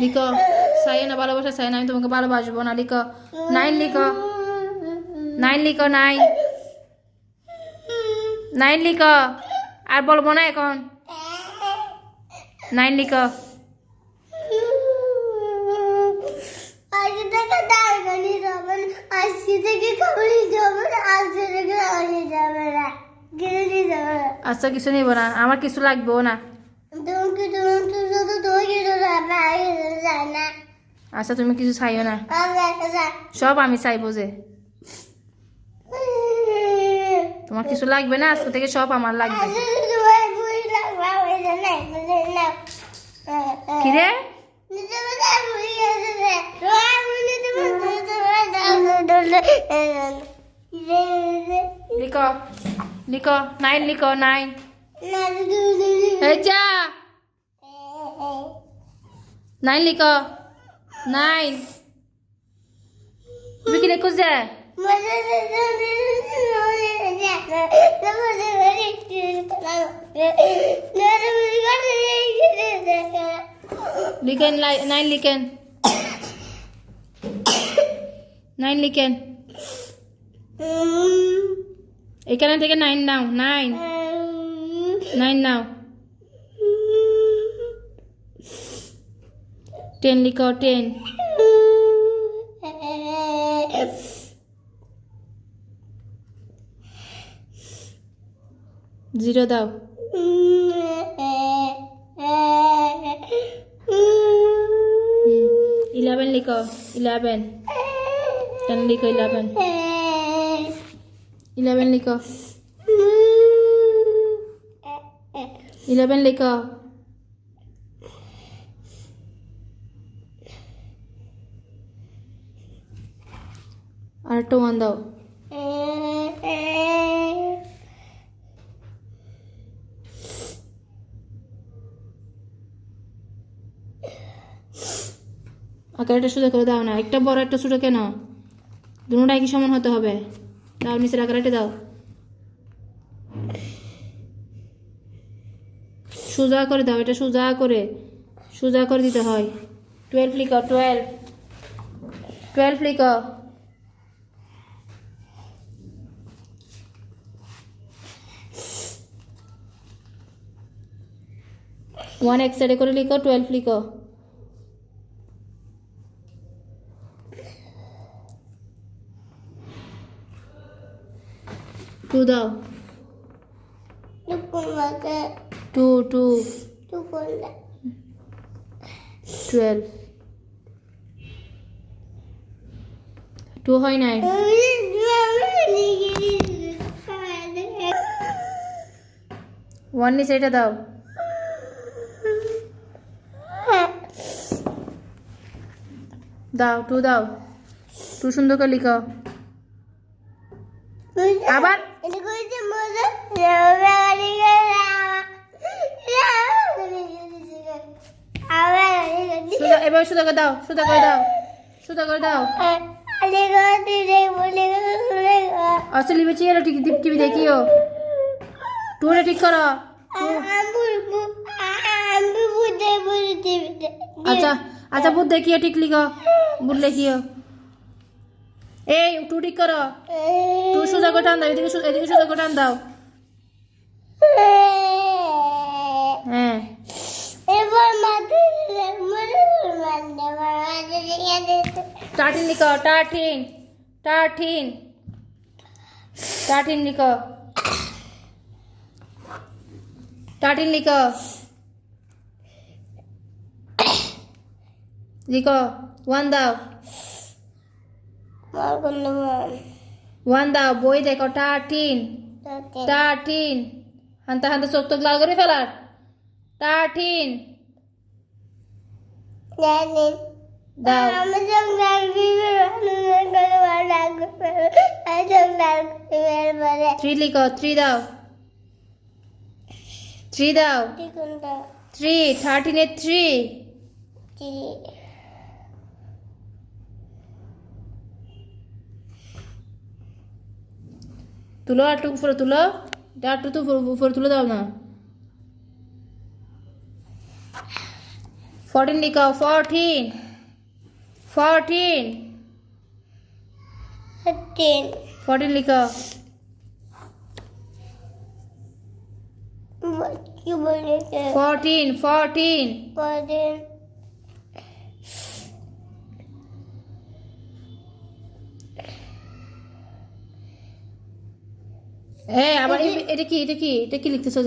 লিখো সাইয়ে না ভালোবাসা সাই না আমি তোমাকে ভালোবাসবো না লিখো। নাইন লিখো নাইন লিখো নাইন। নাইন লিখো আর বলব না এখন। নাইন লিখো। আচ্ছা কিছু নিব না আমার কিছু লাগবেও না। তোমাকে তোমাকে কিছু যাবে আগে যায় না আচ্ছা তুমি কিছু চাইও না? সব আমি চাইব যে। তোমার কিছু লাগবে না? আজকে থেকে সব আমার লাগবে। আজকে তোমার বুড়ি লাগবে আমি জানি বুঝে না কি রে? নিতে পারে বুড়ি আছে রে তোমার বুড়ি তুমি তোমার দাও দলে লিখো লিখো নাইন লিখো নাইন। নাইন লিখো নাইন তুমি কি দেখো যে লিখেন নাইন লিখেন নাইন লিখেন এখানে থেকে নাইন নাও নাইন নাইন নাও টেন লিখো, টেন। জিরো দাও। ইলেভেন লিখো ইলেভেন টেন লিখো ইলেভেন ইলেভেন লিখো। ইলেভেন লিখো। আর একটা ওয়ান দাও আকারটা সোজা করে দাও না একটা বড় একটা ছোটো কেন দুটাই কি সমান হতে হবে দাও নিচের আকারটা দাও সোজা করে দাও এটা সোজা করে সোজা করে দিতে হয় টুয়েলভ লিখো টুয়েলভ টুয়েলভ লিখো ওয়ান এক করে লিখো টুয়েলভ লিখো। টু দাও। টু টু টুয়েলভ টু হয় নাই ওয়ান নিচে এটা দাও। দাও টু দাও। টু সুন্দর করে লিখো আবার এবার সুদা করে দাও সুদা করে দাও সুদা করে দাও। আসলে লিবে চেয়ে ঠিক টিভি দেখিও। টুরে ঠিক করো। আচ্ছা আচ্ছা বুধ দেখিও ঠিক লিখো বুধ লিখিও এই টু ঠিক করো। টু সুদা করে টান দাও এদিকে এদিকে সুদা করে টান দাও। হ্যাঁ। টার্টিন লিখো টার্টিন টার্টিন টার্টিন লিখো। টার্টিন লিখো। লিখো ওয়ান দাও ওয়ান দাও বই দেখো টার্টিন টার্টিন হান্তা হান্তা চোখ তোক লাল করে ফেলার। টার্টিন থ্রি লিখো থ্রি দাও থ্রি দাও থ্রি থার্টিনের থ্রি তুলো আটটু উপরে তুলো। এটা আটটু তো উপরে তুলে দাও না। ফোরটিন লিখাও ফোরটিন ফোরটিন ফোরটিন লিখাও ফোরটিন ফোরটিন ফোরটিন হ্যাঁ আবার এটা কি এটা কি এটা কি লিখতেছো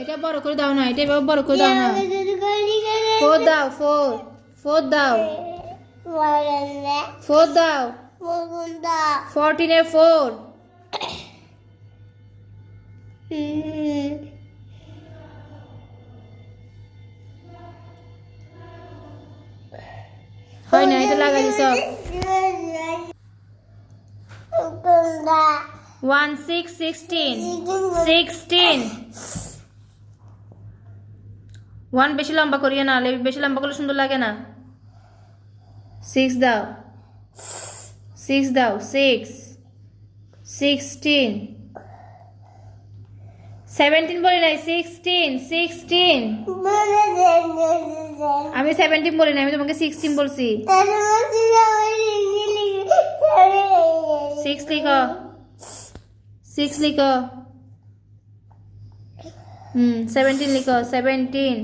এটা বড় করে দাও না এটা বড় করে দাও না। ফোর দাও ফোর ফোর দাও। ফোর দাও। ফোরটিনে ফোর। হুম না এটা লাগাই দিছ ওয়ান সিক্স সিক্সটিন সিক্সটিন বেশি লম্বা করিয়ে না বেশি লম্বা করলে সুন্দর লাগে না। সিক্স দাও। সিক্স দাও সিক্স সিক্সটিন সেভেন্টিন বলি নাই সিক্সটিন সিক্সটিন আমি সেভেন্টিন বলি নাই, আমি তোমাকে সিক্সটিন বলছি। সিক্স লিখো। সিক্স লিখো। হুম সেভেন্টিন লিখো সেভেন্টিন